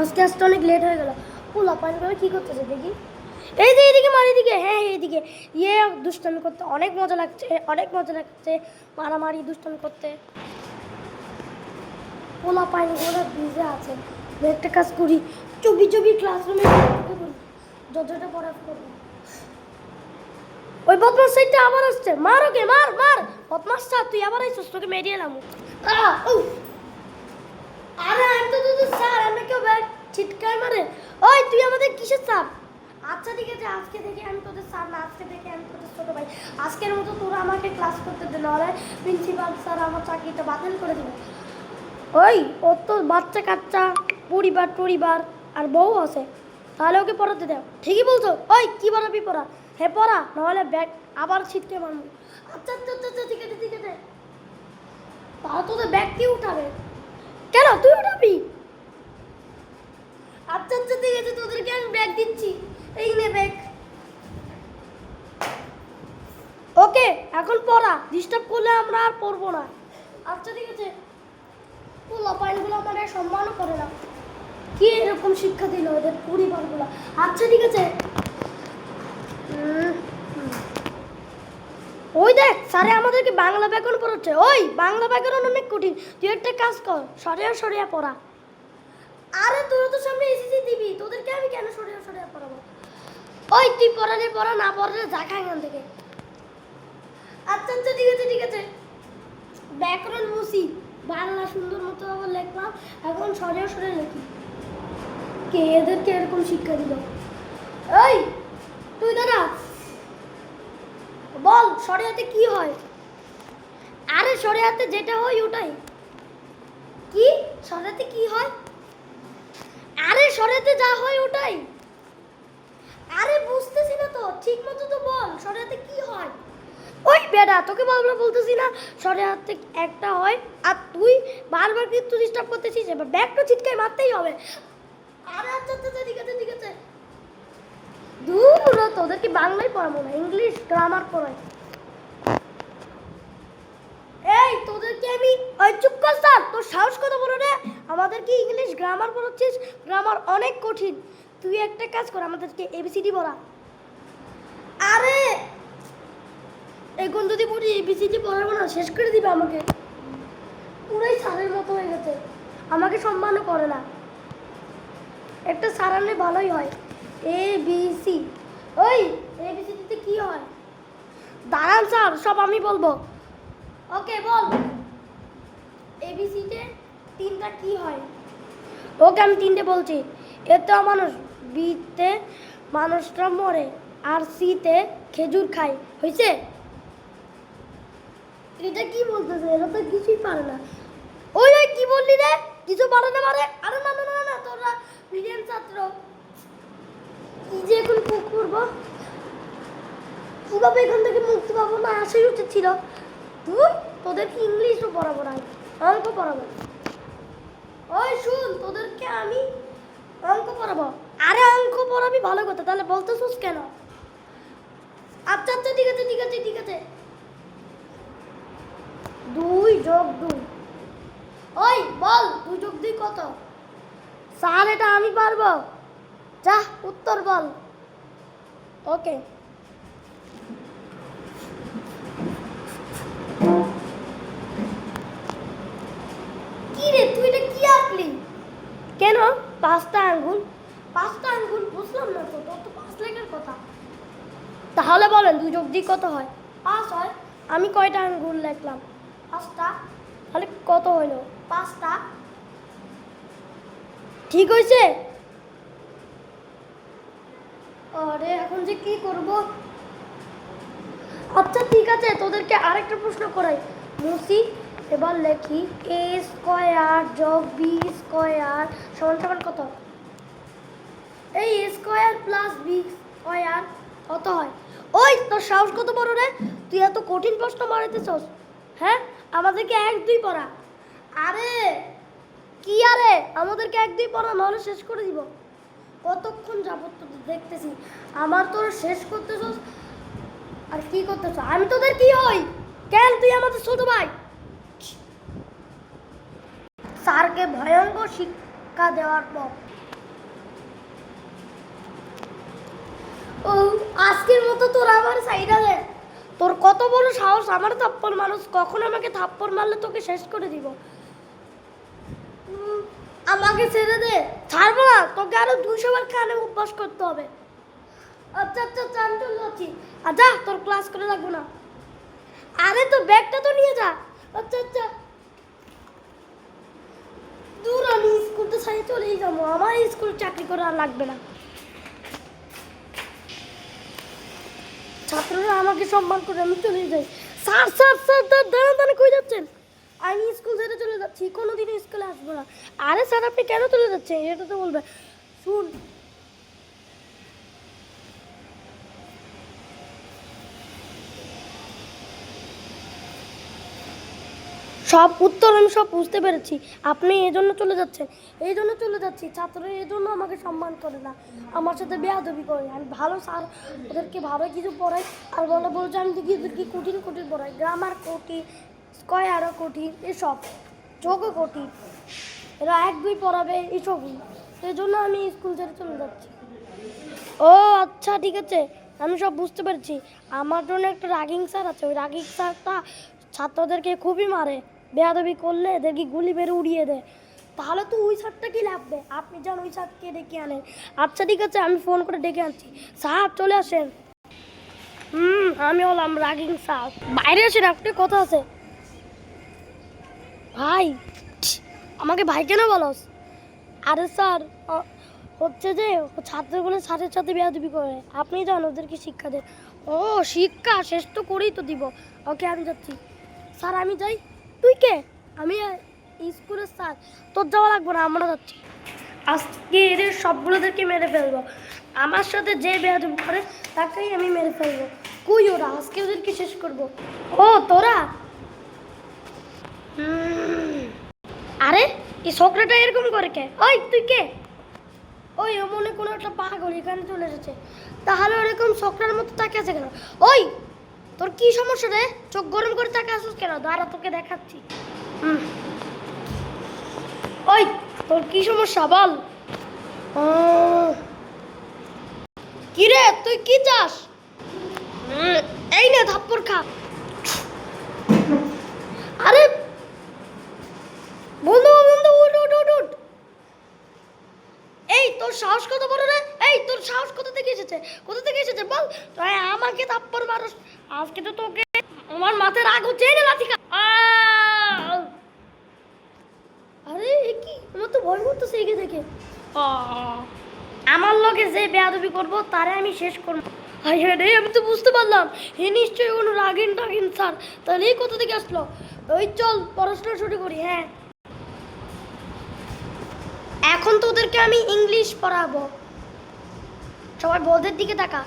আজকে আসতে অনেক লেট হয়ে গেল। পোলা পানি কী করতেছে দেখি। এই যে এইদিকে মার এদিকে হ্যাঁ এইদিকে। ইয়ে দুষ্টামি করতে অনেক মজা লাগছে, অনেক মজা লাগছে। মারামারি, দুষ্টামি করতে। পোলা পানি করে ভিজে আছে। একটা কাজ করি চবি চবি ক্লাসরুমে যতটা পড়া। করব। ওই বদমাস সাইডটা আবার আসছে। মার ওকে, মার মার। বদমাসটা তুই আবার আইসস, তোকে মেরিয়ে এলাম আহ। আরে আমি তো তোদের স্যার আমি কেউ ব্যাগ ছিটকায় মারে। ওই তুই আমাদের কিসের স্যার? আচ্ছা ঠিক আছে আজকে থেকে আমি তোদের স্যার না আজকে থেকে আমি তোদের ছোট ভাই। আজকের মতো তোরা আমাকে ক্লাস করতে দে নাহলে প্রিন্সিপাল স্যার আমার চাকরিটা বাতিল করে দেবে। ওই ওর তো বাচ্চা কাচ্চা পরিবার পরিবার আর বউ আছে। তাহলে ওকে পড়াতে দাও। ঠিকই বলছো। ওই কি পড়াবি পড়া? হ্যাঁ পড়া নাহলে ব্যাগ আবার ছিটকে মারবো। আচ্ছা আচ্ছা আচ্ছা আচ্ছা, ঠিক আছে ঠিক আছে। তাহলে তোদের ব্যাগ কি উঠাবে? কেন? তুই উঠাবি। আচ্ছা আচ্ছা ঠিক আছে, তোদেরকে আমি ব্যাগ দিচ্ছি। এই নে ব্যাগ ওকে, এখন পড়া। ডিস্টার্ব করলে আমরা আর পড়ব না। আচ্ছা ঠিক আছে। পোলা পাইনগুলো আমার সম্মানও করে না। কি এরকম শিক্ষা দিল ওদের পরিবারগুলো? আচ্ছা ঠিক আছে। ওই দেখ, স্যারে আমাদেরকে বাংলা ব্যাকরণ পড়াচ্ছে। ওই, বাংলা ব্যাকরণ অনেক কঠিন। তুই একটা কাজ কর, সরিয়া সরিয়া পড়া। আরে, তোরা তো সামনে এসেছি দিবি, তোদেরকে আমি কেন সরিয়া সরিয়া পড়াবো? ওই, তুই পড়ালে পড়া, না পড়ালে যা খা এখান থেকে। আচ্ছা আচ্ছা ঠিক আছে ঠিক আছে। ব্যাকরণ মুসি বাংলা সুন্দর মতো আবার লিখলাম এখন সরিয়া সরিয়া লিখি। কে এদেরকে এরকম শিক্ষা দিল? ওই, তুই দাদা বল শরিয়াতে কি হয়? আরে শরিয়াতে যেটা হয় ওটাই। কি? শরিয়াতে কি হয়? আরে শরিয়াতে যা হয় ওটাই। আরে বুঝতেছি না তো ঠিক মতো তো বল শরিয়াতে কি হয়? ওই বেটা তোকে বারবার বলতেছি না শরিয়াতে একটা হয় আর তুই বারবার কিন্তু ডিস্টার্ব করতেছিস এবার ব্যাগটা ছিটকায় মারতেই হবে। আরে আচ্ছা আচ্ছা আচ্ছা, ঠিক আছে ঠিক আছে। দূর তোদেরকে বাংলায় পড়াবো না, ইংলিশ, গ্রামার পড়াই এই, তোদেরকে আমি ওই চুপ কর স্যার, তোর সাহস কত বড় রে? আমাদেরকে ইংলিশ, গ্রামার পড়াচ্ছিস? গ্রামার অনেক কঠিন। তুই একটা কাজ কর, আমাদেরকে এবিসিডি পড়া। আরে, এখন যদি বলি এবিসিডি পড়াবো না, শেষ করে দিবে আমাকে। পুরাই স্যারের মতো হয়ে গেছে। আমাকে সম্মানও করে না। একটা স্যার আনলে ভালোই হয়। এ বি সি ওই এ বি সিতে কি হয়? দাঁড়ান স্যার, সব আমি বলব। ওকে, বল। এ বি সিতে তিনটা কি হয়? ওকে, আমি তিনটে বলছি। এতে মানুষ বিতে মানুষরা মরে, আর সিতে খেজুর খায়। হয়েছে এটা কি বলতেছে? এরা তো কিছুই পারে না। ওই কি বললি রে? কিছু পারে না মারে আরে না না না না, তোরা মিডিয়াম ছাত্র। কি যে এখন কি করব। কীভাবে এখান থেকে মুক্তি পাবো না আসাই উচিত ছিল তুই তোদেরকে ইংলিশও পড়াবো না অঙ্ক পড়াবো। ওই শুন, তোদেরকে আমি অঙ্ক পড়াবো। আরে অঙ্ক পড়াবি ভালো কথা, তাহলে বলতেছিস কেন? আচ্ছা আচ্ছা ঠিক আছে ঠিক আছে ঠিক আছে। দুই যোগ দুই। ওই, বল, দুই যোগ দুই কত? স্যার, এটা আমি পারব? যা উত্তর বল। ওকে। কি রে তুই এটা কি আঁকলি? কেন? পাঁচটা আঙ্গুল। পাঁচটা আঙ্গুল বুঝলাম না তো তোর তো পাঁচ লেখার কথা। তাহলে বলেন দুই যোগ দুই কত হয়? পাঁচ হয়। আমি কয়টা আঙ্গুল লিখলাম? পাঁচটা। তাহলে কত হইল পাঁচটা। ঠিক হয়েছে? আরে, এখন যে কি করব? আচ্ছা ঠিক আছে, তোদেরকে আরেকটা প্রশ্ন করাই। মুসি, এবার লেখি এ স্কোয়ার যোগ বি স্কোয়ার সমান সমান কত? এই a square plus b square কত হয়? ওই, তোর সাহস কত বড় রে? তুই এত কঠিন প্রশ্ন মারাইতেছস হ্যাঁ? আমাদেরকে এক দুই পড়া। আরে, কি আরে? আমাদেরকে এক দুই পড়া, নাহলে শেষ করে দিব। কতক্ষণ যাবত তো দেখতেছি। আমার তোর শেষ করতেছ আর কি করতেছ? আমি তোদের কি হই? কেন তুই আমাদের ছোট ভাই? স্যারকে ভয়ঙ্কর শিক্ষা দেওয়ার পর। ও, আজকের মতো তোর আমার সাইডা দে। তোর কত বড় সাহস আমার থাপ্পড় মানুষ কখন আমাকে থাপ্পড় মারলে তোকে শেষ করে দিব? আমাকে ছেড়ে দে। ছাড়বো না, তোকে আরও দুশো বার কানে অভ্যাস করতে হবে। আচ্ছা আচ্ছা চান চলে যাচ্ছি আচ্ছা তোর ক্লাস করে লাগবো না। আরে, তোর ব্যাগটা তো নিয়ে যা। আচ্ছা আচ্ছা। দূর, আমি স্কুলটা সাইড চলেই যাব। আমার স্কুল চাকরি করে আর লাগবে না। ছাত্ররা আমাকে সম্মান করে আমি চলে যাই। স্যার স্যার স্যার, দাঁড়ান দাঁড়ান, কই যাচ্ছেন? আমি স্কুল ছেড়ে চলে যাচ্ছি কোনোদিন স্কুলে আসব না। আরে স্যার, আপনি কেন চলে যাচ্ছেন? এটা তো বলবে। শুন। সব উত্তর আমি সব বুঝতে পেরেছি। আপনি এই জন্য চলে যাচ্ছেন। এই জন্য চলে যাচ্ছি। ছাত্ররা এই জন্য আমাকে সম্মান করে না। আমার সাথে বেয়াদবি করে। আমি ভালো স্যার, ওদেরকে ভালো কিছু পড়াই। আর বলে, বলছে আমি কি কঠিন কঠিন পড়াই। গ্রামার কঠিন। স্কয়ারও কঠিন, এসব যোগও কঠিন। এরা এক দুই পড়াবে, এসবই। সেই জন্য আমি স্কুল ছেড়ে চলে যাচ্ছি। ও আচ্ছা ঠিক আছে। আমি সব বুঝতে পারছি। আমার জন্য একটা রাগিং স্যার আছে। ওই রাগিং স্যারটা ছাত্রদেরকে খুবই মারে। বেয়াদবি করলে এদেরকে গুলি বের উড়িয়ে দেয়। তাহলে তো ওই স্যারটা কি লাগবে? আপনি যান ওই স্যারকে ডেকে আনেন। আচ্ছা ঠিক আছে, আমি ফোন করে ডেকে আনছি। স্যার, চলে আসেন। হুম আমি হলাম রাগিং স্যার। বাইরে আসেন আপনি কথা আছে। ভাই আমাকে ভাই কেন বলস? আরে স্যার হচ্ছে যে ছাত্রগুলো স্যারের সাথে বেয়াদবি করে। আপনি যান, ওদেরকে শিক্ষা দেন। ও, শিক্ষা? শেষ তো করেই তো দিব। ওকে, আমি যাচ্ছি। স্যার, আমি যাই। তুই কে? আমি স্কুলের স্যার। তোর যাওয়া লাগবে না, আমরা যাচ্ছি। আজকে এদের সবগুলোদেরকে মেরে ফেলব। আমার সাথে যে বেয়াদবি করে, তাকেই আমি মেরে ফেলব। কই ওরা? আজকে ওদেরকে শেষ করব। ও, তোরা। আরে, এই ছোকরাটা এরকম করে কে? ওই, তুই কে? ওই মনে কোনো একটা পাগল এখানে চলে এসেছে। তাহলে ওরকম ছোকরার মতো তাকে আছে কেন? ওই, তোর কি সমস্যা রে? চোখ গরম করে তাকে আসিস কেন? দাঁড়া, তোকে দেখাচ্ছি। ওই, তোর কি সমস্যা বল? কি রে, তুই কি চাস? এই নে, থাপ্পড় খা। আরে বন্ধু বন্ধু উঠ উঠ উঠ উঠ। এই, তোর সাহস কত বড় রে? এই, তোর সাহস কোথা থেকে এসেছে? কোথা থেকে এসেছে? বল। তুই আমাকে থাপ্পড় মারস। আজকে তো তোকে আমার মাথায় রাগ হচ্ছে খা। আহ! আরে কি? আমার তো ভয় করতেছে একে দেখে! আমার লগে যে বেয়াদবি করব, তারে আমি শেষ করব। হাই হ্যাঁ রে আমি তো বুঝতে পারলাম। হে নিশ্চয়ই কোনো রাগিন টাগিন স্যার। তাহলে এই কোথা থেকে আসলো? ওই চল, পড়াশোনা শুরু করি হ্যাঁ। এখন তো ওদেরকে আমি ইংলিশ পড়াবো। সবাই বোর্ডের দিকে তাকা।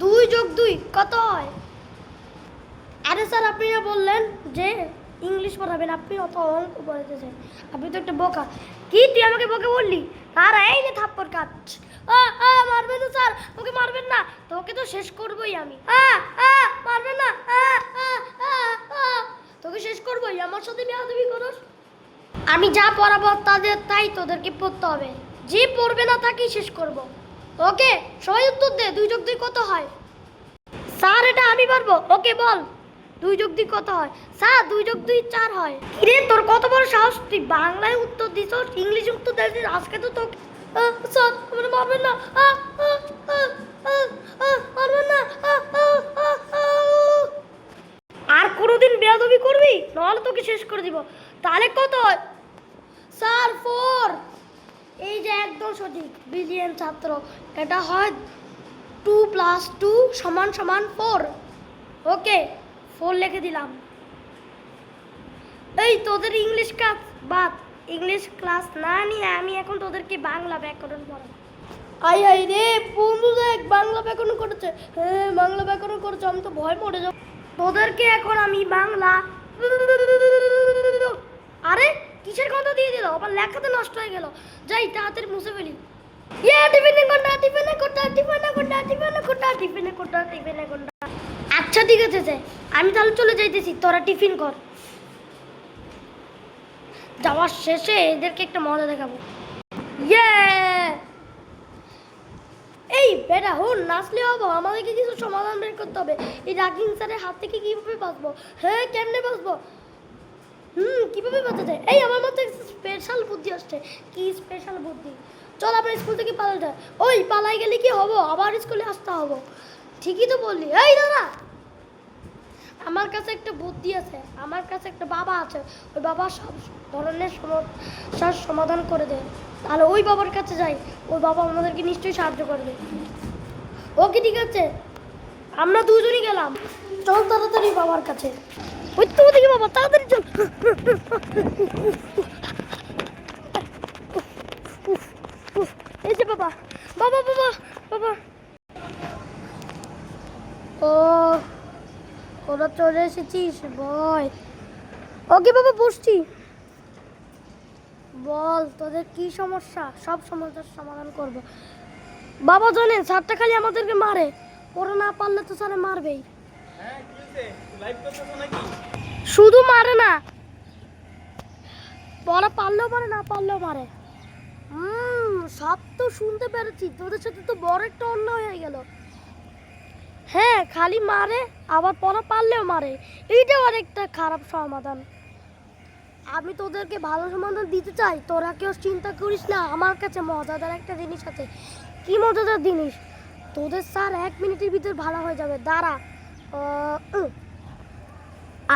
দুই যোগ দুই, কত হয়? আরে স্যার, আপনি না বললেন যে ইংলিশ পড়াবেন, আপনি অত অঙ্ক পড়াতেছেন আপনি তো একটা বোকা। কি, তুই আমাকে বোকা বললি? আর এই যে থাপ্পড় কাট মারবেন না স্যার। ওকে মারবেন না। তোকে তো শেষ করবই আমি। মারবেন না। তোকে শেষ করবই। আমার সাথে বেয়াদবি করস। আমি যা পড়াবো তাদের তাই তোদেরকে পড়তে হবে। যে পড়বে না তাকেই শেষ করব। ওকে, সবাই উত্তর দে, দুই যোগ দুই কত হয়? স্যার, এটা আমি পারব। ওকে, বল, দুই যোগ দুই কত হয়? স্যার, দুই যোগ দুই চার হয়। কিরে, তোর কত বড় সাহস? তুই বাংলায় উত্তর দিস ইংলিশে উত্তর দিস আজকে তো তোকে স্যার, আমার না। না। আর কোনোদিন বেয়াদবি করবি? নাহলে তোকে শেষ করে দিব। তাহলে কত স্যার ফোর এই যে একদম সঠিক বিলিয়ন ছাত্র। এটা হয় টু প্লাস টু সমান সমান ফোর ওকে ফোর লিখে দিলাম। এই তোদের ইংলিশ ক্লাস বাদ। ইংলিশ ক্লাস না নিয়ে আমি এখন তোদেরকে বাংলা ব্যাকরণ পড়াবো। আই আই রে, বন্ধু দেখ, বাংলা ব্যাকরণ করেছে। হ্যাঁ বাংলা ব্যাকরণ করেছে, আমি তো ভয় পড়ে যাব। তোদেরকে এখন আমি বাংলা আবার লেখাতে নষ্ট হয়ে গেল। যাই, তাড়াতাড়ি মুছে ফেলি। আচ্ছা ঠিক আছে আমি তাহলে চলে যাইতেছি। তোরা টিফিন কর। যাওয়ার শেষে এদেরকে একটা মজা দেখাবো। এই বেটা, হুন নাচলে হব। আমাদেরকে কিছু সমাধান বের করতে হবে। এই রাগিং স্যারের হাত থেকে কীভাবে বাঁচবো? হ্যাঁ কেমনে বাঁচবো? হুম, কীভাবে বাঁচা যায়? এই, আমার মধ্যে স্পেশাল বুদ্ধি আসছে। কি স্পেশাল বুদ্ধি? চল আমরা স্কুল থেকে পালাই যায় ওই পালাই গেলে কি হব? আবার স্কুলে আসতে হব। ঠিকই তো বললি। এই দাদা! আমার কাছে একটা বুদ্ধি আছে। আমার কাছে একটা বাবা আছে। ওই বাবা সব ধরনের সমস্যার সমাধান করে দেয়। তাহলে ওই বাবার কাছে যাই। ওই বাবা আমাদেরকে নিশ্চয়ই সাহায্য করবে। ওকে, ঠিক আছে? আমরা দুজনই গেলাম। চল তাড়াতাড়ি বাবার কাছে। ওই তো ওদিকে বাবা, তাড়াতাড়ি চল উফ, উফ, এই যে বাবা বাবা বাবা বাবা। ও তোরা চলে এসেছিস বয় ওকে বাবা বসছি। বল তোদের কি সমস্যা? সব সমস্যার সমাধান করব। বাবা জানেন স্যারটা খালি আমাদেরকে মারে। ওরা না পারলে তো স্যারে মারবেই। হ্যাঁ শুধু মারে না। পড়া পারলেও মারে না পারলেও মারে। হুম সব তো শুনতে পেরেছি। তোদের সাথে তো বড় একটা অন্যায় হয়ে গেল। হ্যাঁ খালি মারে, আবার পড়া পারলেও মারে। এইটাও আরেকটা খারাপ সমাধান। আমি তোদেরকে ভালো সমাধান দিতে চাই। তোরা কেউ চিন্তা করিস না, আমার কাছে মজাদার একটা জিনিস আছে। কি মজাদার জিনিস? তোদের স্যার এক মিনিটের ভিতর ভালো হয়ে যাবে। দাঁড়া।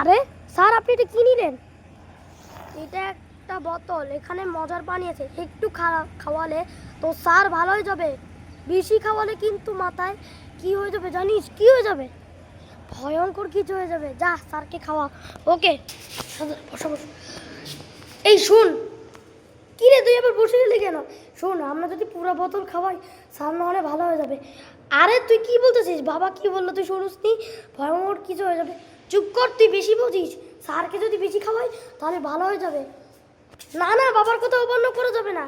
আরে, স্যার, আপনি এটা কি নিলেন? এটা একটা বোতল, এখানে মজার পানি আছে। একটু খাওয়া খাওয়ালে তো স্যার ভালোই যাবে। বেশি খাওয়ালে কিন্তু মাথায় কি হয়ে যাবে জানিস? কি হয়ে যাবে? ভয়ঙ্কর কিছু হয়ে যাবে। যা, স্যারকে খাওয়া। ওকে এই শুন, কি রে, তুই আবার বসে গেলি কেন? শোন, আমরা যদি পুরো বোতল খাওয়াই, স্যার না হলে ভালো হয়ে যাবে। আরে, তুই কি বলতেছিস? বাবা কি বলল তুই শুনিস নি ভয়ঙ্কর কিছু হয়ে যাবে। চুপ কর, তুই বেশি বুঝিস স্যারকে যদি বেশি খাওয়াই, তাহলে ভালো হয়ে যাবে। না না বাবার কথা অবন্য করা যাবে না।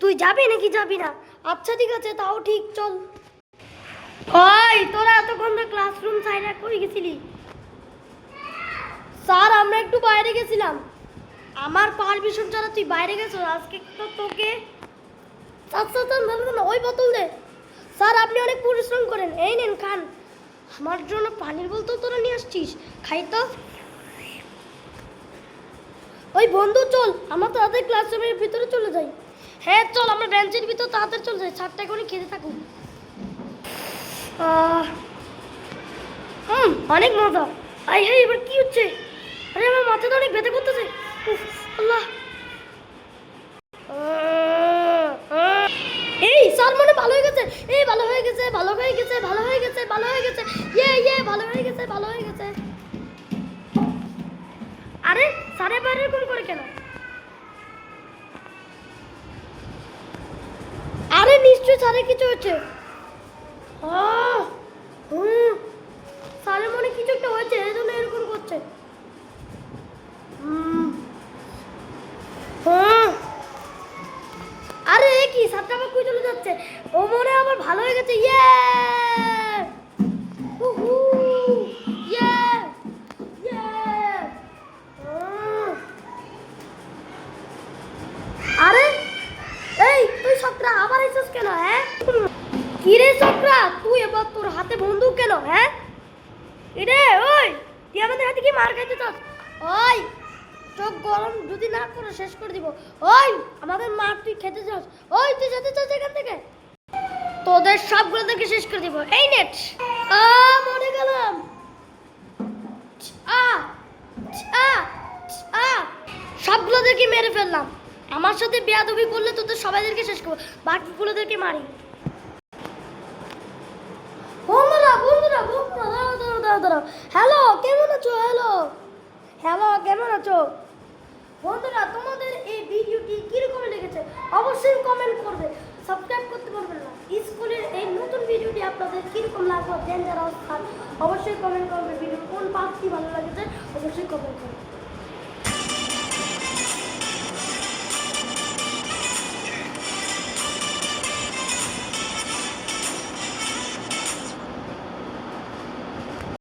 তুই যাবি নাকি যাবি না? আচ্ছা ঠিক আছে তাও ঠিক চল। ওই তোরা এতক্ষণ তো ক্লাসরুম সাইডে করে গেছিলি? স্যার আমরা একটু বাইরে গেছিলাম। আমার পারমিশন ছাড়া তুই বাইরে গেছো? আজকে তো তোকে আচ্ছা না, ওই বোতল দে। স্যার আপনি অনেক পরিশ্রম করেন। এই নেন খান। আমার জন্য পানির বোতল তোরা নিয়ে আসছিস। খাই তো। ওই বন্ধু চল। আমরা তাড়াতাড়ি ক্লাসরুমের ভিতরে চলে যাই। হ্যাঁ চল আমরা বেঞ্চের ভিতর তাড়াতাড়ি চলে যাই। চারটা করে খেতে আহ, হুম অনেক মজা। আই হ্যাঁ এবার কি হচ্ছে? আরে আমার মাথাটা অনেক ব্যথা করতেছে। আল্লাহ। এই স্যার মনে ভালো হয়ে গেছে। এই ভালো হয়ে গেছে ভালো হয়ে গেছে ভালো হয়ে গেছে ভালো হয়ে গেছে। ইয়ে ইয়ে ভালো হয়ে গেছে ভালো হয়ে গেছে। আরে স্যারের বাইরে এরকম করে কেন? আরে নিশ্চয়ই স্যারের কিছু হচ্ছে। হুম, স্যারের মনে কিছু একটা হয়েছে এই জন্য এরকম করছে। হুম। আরে কি সাতটা কই চলে যাচ্ছে। ও মনে আমার ভালো হয়ে গেছে ইয়ে উহু ইয়ে ইয়ে আরে এই তুই সকরা আবার এসেছিস কেন হ্যাঁ কি রে সকরা তুই এবার তোর হাতে বন্দুক কেন হ্যাঁ? এরে, ওই, তুই আমাদের হাতে কি মার খাইতে চাস? ওই, চোখ গরম যদি না করে শেষ করে দিব। ওই, আমাদের মার তুই খেতে চাস। ওই, তুই যেতে চাস এখান থেকে? তোদের সবগুলোদেরকে শেষ করে দিব। এই নেট আ, মরে গেলাম। আ আ আ। সবগুলোদেরকে মেরে ফেললাম। আমার সাথে বেয়াদবি করলে তোদের সবাইদেরকে শেষ করব। বাকিগুলোদেরকে মারি বন্ধুরা বন্ধুরা বন্ধুরা দাঁড়াও দাঁড়াও। হ্যালো কেমন আছো? হ্যালো হ্যালো কেমন আছো? বন্ধুরা, তোমাদের এই ভিডিওটি কীরকম লেগেছে অবশ্যই কমেন্ট করবে। সাবস্ক্রাইব করতে পারবেন না। স্কুলের এই নতুন ভিডিওটি আপনাদের কীরকম লাগল? ডেঞ্জার অবস্থা অবশ্যই কমেন্ট করবে। ভিডিও কোন পার্টটি ভালো লাগেছে? অবশ্যই কমেন্ট করবে।